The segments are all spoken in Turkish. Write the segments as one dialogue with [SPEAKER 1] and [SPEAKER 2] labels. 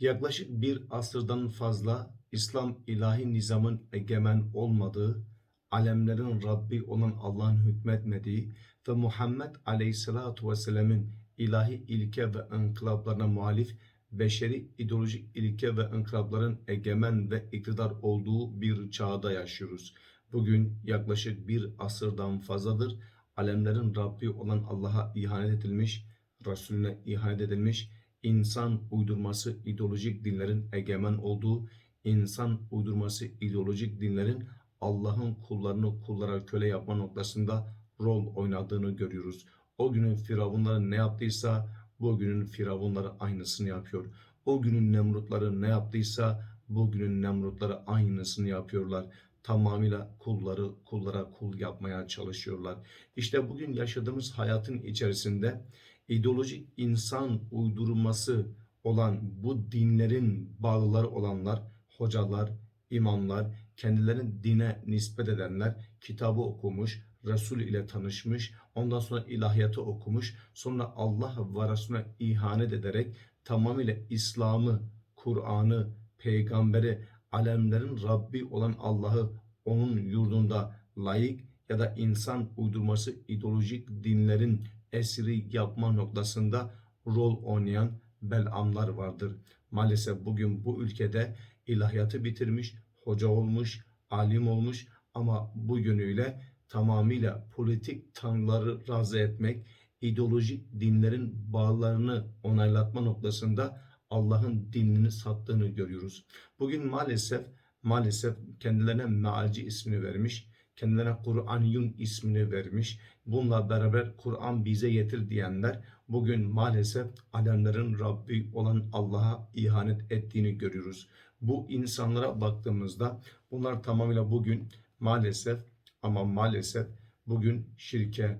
[SPEAKER 1] Yaklaşık bir asırdan fazla İslam ilahi nizamın egemen olmadığı, alemlerin Rabbi olan Allah'ın hükmetmediği ve Muhammed Aleyhisselatü Vesselam'ın ilahi ilke ve inkılaplarına muhalif beşeri ideolojik ilke ve inkılapların egemen ve iktidar olduğu bir çağda yaşıyoruz. Bugün yaklaşık bir asırdan fazladır alemlerin Rabbi olan Allah'a ihanet edilmiş, Resulüne ihanet edilmiş, insan uydurması ideolojik dinlerin egemen olduğu, insan uydurması ideolojik dinlerin Allah'ın kullarını kullara köle yapma noktasında rol oynadığını görüyoruz. O günün firavunları ne yaptıysa bugünün firavunları aynısını yapıyor. O günün nemrutları ne yaptıysa bugünün nemrutları aynısını yapıyorlar. Tamamıyla kulları kullara kul yapmaya çalışıyorlar. İşte bugün yaşadığımız hayatın içerisinde ideolojik insan uydurması olan bu dinlerin bağlıları olanlar, hocalar, imamlar, kendilerini dine nispet edenler kitabı okumuş, Resul ile tanışmış, ondan sonra ilahiyatı okumuş, sonra Allah ve Resulüne ihanet ederek tamamıyla İslam'ı, Kur'an'ı, peygamberi, alemlerin Rabbi olan Allah'ı onun yurdunda layık ya da insan uydurması ideolojik dinlerin esiri yapma noktasında rol oynayan belamlar vardır. Maalesef bugün bu ülkede ilahiyatı bitirmiş, hoca olmuş, alim olmuş ama bu yönüyle tamamıyla politik tanrıları razı etmek, ideolojik dinlerin bağlarını onaylatma noktasında Allah'ın dinini sattığını görüyoruz. Bugün maalesef maalesef kendilerine mealci ismini vermiş, kendilerine Kur'an-Yun ismini vermiş. Bununla beraber Kur'an bize yetir diyenler bugün maalesef alemlerin Rabbi olan Allah'a ihanet ettiğini görüyoruz. Bu insanlara baktığımızda bunlar tamamıyla bugün maalesef ama maalesef bugün şirke,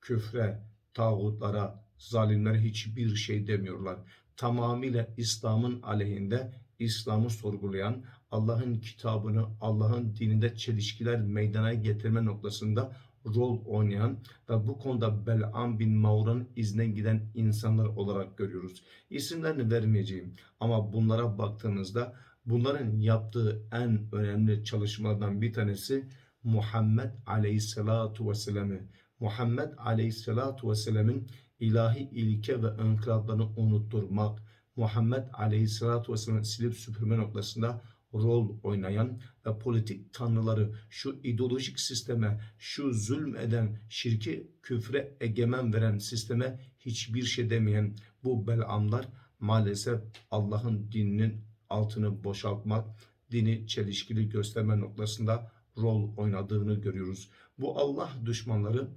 [SPEAKER 1] küfre, tağutlara, zalimlere hiçbir şey demiyorlar. Tamamıyla İslam'ın aleyhinde İslam'ı sorgulayan, Allah'ın kitabını, Allah'ın dininde çelişkiler meydana getirme noktasında rol oynayan ve bu konuda Bel'am bin Maura'nın izne giden insanlar olarak görüyoruz. İsimlerini vermeyeceğim ama bunlara baktığınızda bunların yaptığı en önemli çalışmalardan bir tanesi Muhammed Aleyhisselatu Vesselam'ı, Muhammed Aleyhisselatu Vesselam'ın ilahi ilke ve inkılaplarını unutturmak, Muhammed Aleyhisselatu Vesselam'ı silip süpürme noktasında rol oynayan ve politik tanrıları şu ideolojik sisteme, şu zulmeden, şirki küfre egemen veren sisteme hiçbir şey demeyen bu belamlar maalesef Allah'ın dininin altını boşaltmak, dini çelişkili gösterme noktasında rol oynadığını görüyoruz. Bu Allah düşmanları,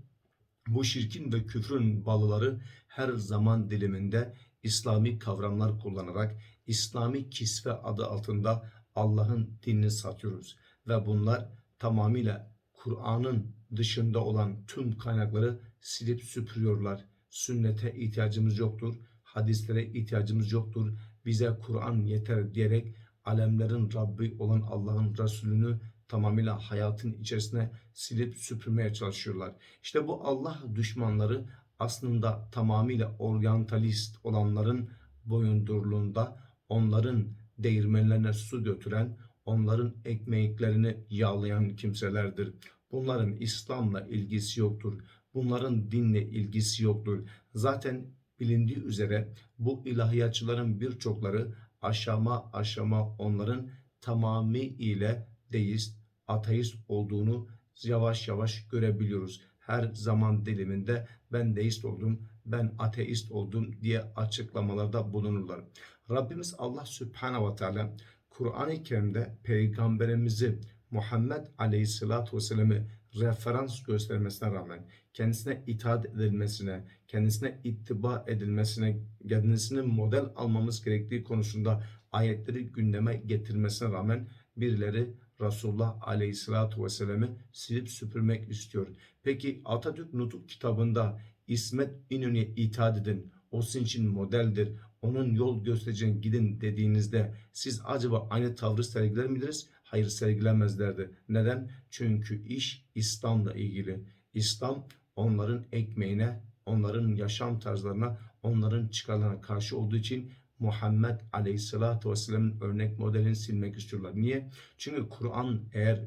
[SPEAKER 1] bu şirkin ve küfrün balıları her zaman diliminde İslami kavramlar kullanarak İslami kisve adı altında Allah'ın dinini satıyoruz. Ve bunlar tamamıyla Kur'an'ın dışında olan tüm kaynakları silip süpürüyorlar. Sünnete ihtiyacımız yoktur, hadislere ihtiyacımız yoktur. Bize Kur'an yeter diyerek alemlerin Rabbi olan Allah'ın Resulünü tamamıyla hayatın içerisine silip süpürmeye çalışıyorlar. İşte bu Allah düşmanları aslında tamamıyla oryantalist olanların boyundurluğunda onların değirmenlerine su götüren, onların ekmeklerini yağlayan kimselerdir. Bunların İslam'la ilgisi yoktur. Bunların dinle ilgisi yoktur. Zaten bilindiği üzere bu ilahiyatçıların birçokları aşama aşama onların tamamı ile deist, ateist olduğunu yavaş yavaş görebiliyoruz. Her zaman diliminde ben deist oldum, ben ateist oldum diye açıklamalarda bulunurlar. Rabbimiz Allah Subhanahu ve Teala Kur'an-ı Kerim'de peygamberimizi Muhammed Aleyhisselatü Vesselam'ı referans göstermesine rağmen kendisine itaat edilmesine, kendisine ittiba edilmesine, kendisine model almamız gerektiği konusunda ayetleri gündeme getirmesine rağmen birileri Resulullah Aleyhisselatü Vesselam'ı silip süpürmek istiyor. Peki Atatürk Nutuk kitabında İsmet İnönü'ye itaat edin, o sizin için modeldir, onun yol göstereceğine gidin dediğinizde siz acaba aynı tavrı sergiler miydiniz? Hayır sergilemezlerdi. Neden? Çünkü iş İslam'la ilgili. İslam onların ekmeğine, onların yaşam tarzlarına, onların çıkarlarına karşı olduğu için Muhammed Aleyhisselatü Vesselam'ın örnek modelini silmek istiyorlar. Niye? Çünkü Kur'an eğer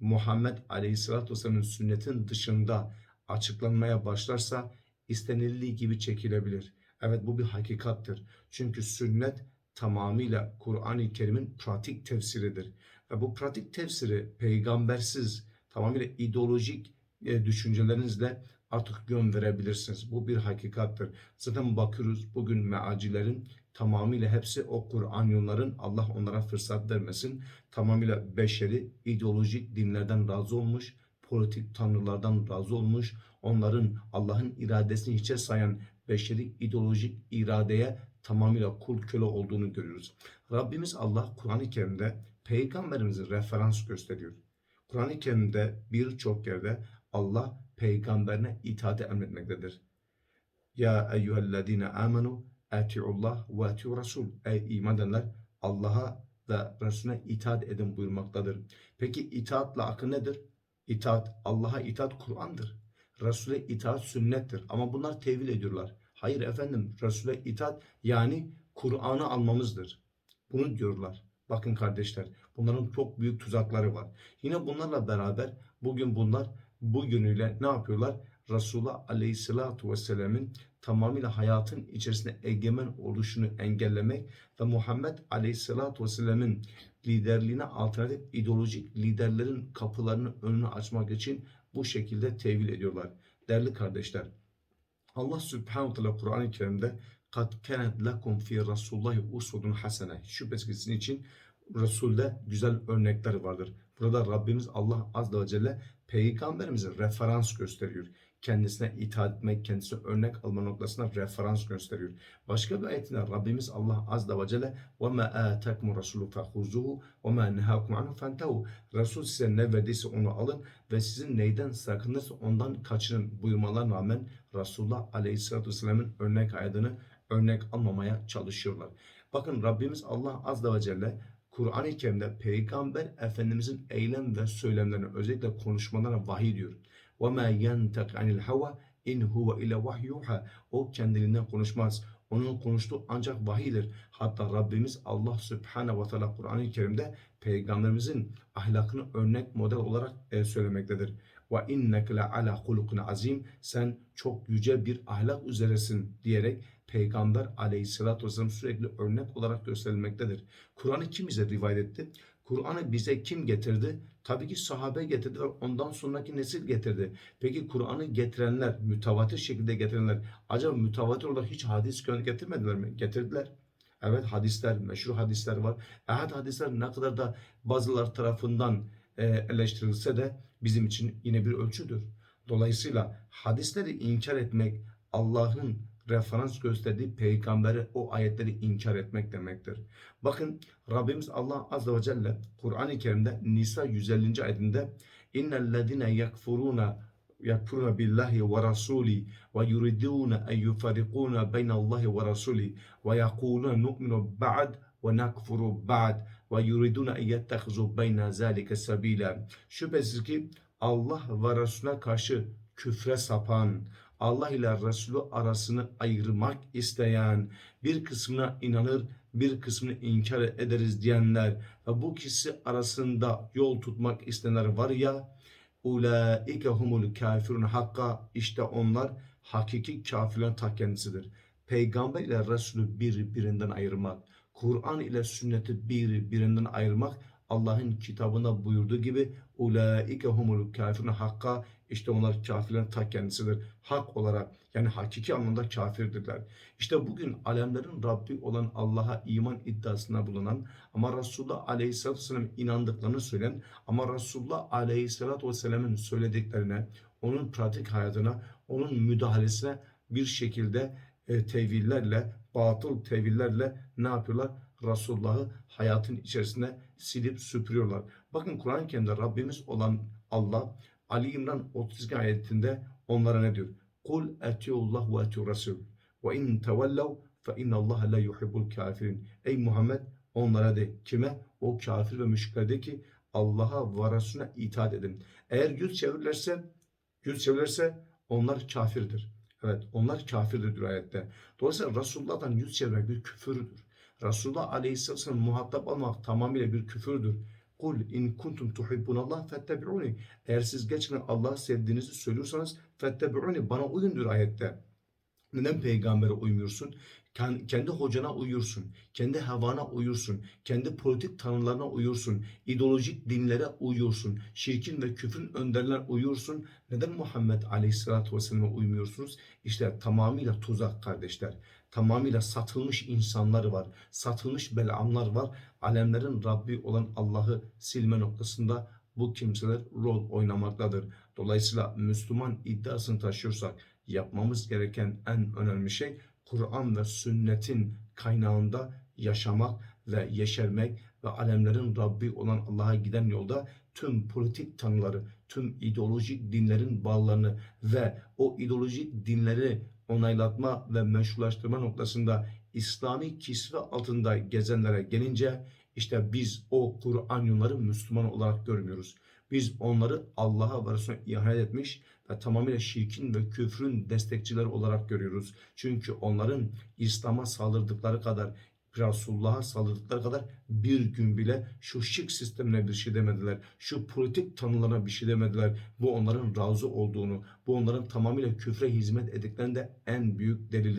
[SPEAKER 1] Muhammed Aleyhisselatü Vesselam'ın sünnetin dışında açıklanmaya başlarsa istenildiği gibi çekilebilir. Evet bu bir hakikattir. Çünkü sünnet tamamıyla Kur'an-ı Kerim'in pratik tefsiridir. Ve bu pratik tefsiri peygambersiz tamamıyla ideolojik e, düşüncelerinizle artık yön verebilirsiniz. Bu bir hakikattir. Zaten bakıyoruz bugün meacilerin tamamıyla hepsi o Kur'anyonların Allah onlara fırsat vermesin. Tamamıyla beşeri ideolojik dinlerden razı olmuş, politik tanrılardan razı olmuş, onların Allah'ın iradesini hiçe sayan beşeri ideolojik iradeye tamamıyla kul köle olduğunu görüyoruz. Rabbimiz Allah Kur'an-ı Kerim'de peygamberimizi referans gösteriyor. Kur'an-ı Kerim'de birçok yerde Allah peygamberine itaati emretmektedir. Ya eyyühellezine amenu eti'ullah ve eti'u rasul. Ey iman edenler Allah'a ve Resulüne itaat edin buyurmaktadır. Peki itaatla akı nedir? İtaat, Allah'a itaat Kur'an'dır. Resul'e itaat sünnettir. Ama bunlar tevil ediyorlar. Hayır efendim Resul'e itaat yani Kur'an'ı almamızdır. Bunu diyorlar. Bakın kardeşler bunların çok büyük tuzakları var. Yine bunlarla beraber bugün bunlar bugünüyle ne yapıyorlar? Resulullah Aleyhisselatü Vesselam'ın tamamıyla hayatın içerisinde egemen oluşunu engellemek ve Muhammed Aleyhisselatü Vesselam'ın liderliğine alternatif ideolojik liderlerin kapılarını önünü açmak için bu şekilde tevil ediyorlar. Değerli kardeşler, Allah Subhanahu Teala Kur'an-ı Kerim'de "Kad kenet lekum fi Rasulullahi usvetun hasene." Şüphesiz sizin için Resul'de güzel örnekler vardır. Burada Rabbimiz Allah Azze ve Celle peygamberimize referans gösteriyor. Kendisine itaat etmek, kendisine örnek alma noktasına referans gösteriyor. Başka bir ayetinde Rabbimiz Allah Azze ve Celle وَمَا آتَكُمُ الرَّسُولُ فَخُذُوهُ وَمَا نَهَاكُمْ عَنْهُ فَانْتَهُ Resul size ne verdiyse onu alın ve sizin neyden sakınırsa ondan kaçının buyurmalarına rağmen Resulullah Aleyhisselatü Vesselam'ın örnek ayetini örnek almamaya çalışıyorlar. Bakın Rabbimiz Allah Azze ve Celle Kur'an-ı Kerim'de Peygamber Efendimizin eylem ve söylemlerine özellikle konuşmalarına vahiy diyor. وَمَا يَنْتَقْ عَنِ الْهَوَى اِنْ هُوَ اِلَى وَحْيُوحَا O kendiliğinden konuşmaz. Onun konuştuğu ancak vahiydir. Hatta Rabbimiz Allah Subhanahu ve Teala Kur'an-ı Kerim'de Peygamberimizin ahlakını örnek model olarak e, söylemektedir. Ve inneke la ala hulukun azim. Sen çok yüce bir ahlak üzeresin diyerek Peygamber aleyhissalatü vesselam sürekli örnek olarak gösterilmektedir. Kur'an'ı kim bize rivayet etti? Kur'an'ı bize kim getirdi? Tabii ki sahabe getirdi ve ondan sonraki nesil getirdi. Peki Kur'an'ı getirenler, mütevatir şekilde getirenler acaba mütevatir olarak hiç hadis getirmediler mi? Getirdiler. Evet hadisler, meşhur hadisler var. Ehad hadisler ne kadar da bazılar tarafından e, eleştirilse de bizim için yine bir ölçüdür. Dolayısıyla hadisleri inkar etmek Allah'ın referans gösterdiği peygamberi o ayetleri inkar etmek demektir. Bakın Rabbimiz Allah Azze ve Celle Kur'an-ı Kerim'de Nisa 150. ayetinde ve rasuli ve yuriduna en yufarikuna beynallahi ve rasuli ve yekuluna nu'minu ba'd ve nakfuru ba'd ve yuriduna en yettehizu beyne zalike sabila. Şüphesiz ki Allah ve Resulüne karşı küfre sapan, Allah ile Resulü arasını ayırmak isteyen, bir kısmına inanır, bir kısmını inkar ederiz diyenler ve bu kişi arasında yol tutmak isteyenler var ya, ulaike humul kafirun hakka işte onlar hakiki kafirlerin ta kendisidir. Peygamber ile Resulü birbirinden ayırmak, Kur'an ile sünneti birbirinden ayırmak Allah'ın kitabında buyurduğu gibi ulaike humul kafirun hakka işte onlar kafirlerin ta kendisidir. Hak olarak yani hakiki anlamda kafirdirler. İşte bugün alemlerin Rabbi olan Allah'a iman iddiasına bulunan ama Resulullah Aleyhisselatü Vesselam inandıklarını söyleyen ama Resulullah Aleyhisselatü Vesselam'ın söylediklerine, onun pratik hayatına, onun müdahalesine bir şekilde e, tevillerle, batıl tevillerle ne yapıyorlar? Resulullah'ı hayatın içerisinde silip süpürüyorlar. Bakın Kur'an-ı Kerim'de Rabbimiz olan Allah Ali İmran 32 ayetinde onlara ne diyor? Kul etiullah ve etiu rasul ve in tevellev fe innallaha la yuhibbul kafirin. Ey Muhammed onlara de kime? O kafir ve müşriklere de ki Allah'a ve Resulüne itaat edin. Eğer yüz çevirirlerse yüz çevirirse onlar kafirdir. Evet onlar kafirdir diyor ayette. Dolayısıyla Resulullah'tan yüz çevirmek bir küfürdür. Resulullah Aleyhisselam'ın muhatap almak tamamıyla bir küfürdür. Kul in kuntum tuhibbunallah fettebi'uni. Eğer siz gerçekten Allah'ı sevdiğinizi söylüyorsanız fettebi'uni bana uyun diyor ayette. Neden peygambere uymuyorsun? Ken- Kendi hocana uyursun, kendi havana uyursun, kendi politik tanımlarına uyursun, ideolojik dinlere uyursun, şirkin ve küfrün önderler uyursun. Neden Muhammed Aleyhisselatü Vesselam'a uymuyorsunuz? İşte tamamıyla tuzak kardeşler. Tamamıyla satılmış insanlar var, satılmış belamlar var. Alemlerin Rabbi olan Allah'ı silme noktasında bu kimseler rol oynamaktadır. Dolayısıyla Müslüman iddiasını taşıyorsak yapmamız gereken en önemli şey Kur'an ve sünnetin kaynağında yaşamak ve yeşermek ve alemlerin Rabbi olan Allah'a giden yolda tüm politik tanrıları, tüm ideolojik dinlerin bağlarını ve o ideolojik dinleri onaylatma ve meşrulaştırma noktasında İslami kisve altında gezenlere gelince işte biz o Kur'anyonları Müslüman olarak görmüyoruz. Biz onları Allah'a ve Resulüne ihanet etmiş ve tamamıyla şirkin ve küfrün destekçileri olarak görüyoruz. Çünkü onların İslam'a saldırdıkları kadar Resulullah'a saldırdıkları kadar bir gün bile şu şirk sistemine bir şey demediler. Şu politik tanılarına bir şey demediler. Bu onların razı olduğunu, bu onların tamamıyla küfre hizmet ettiklerinde en büyük delili.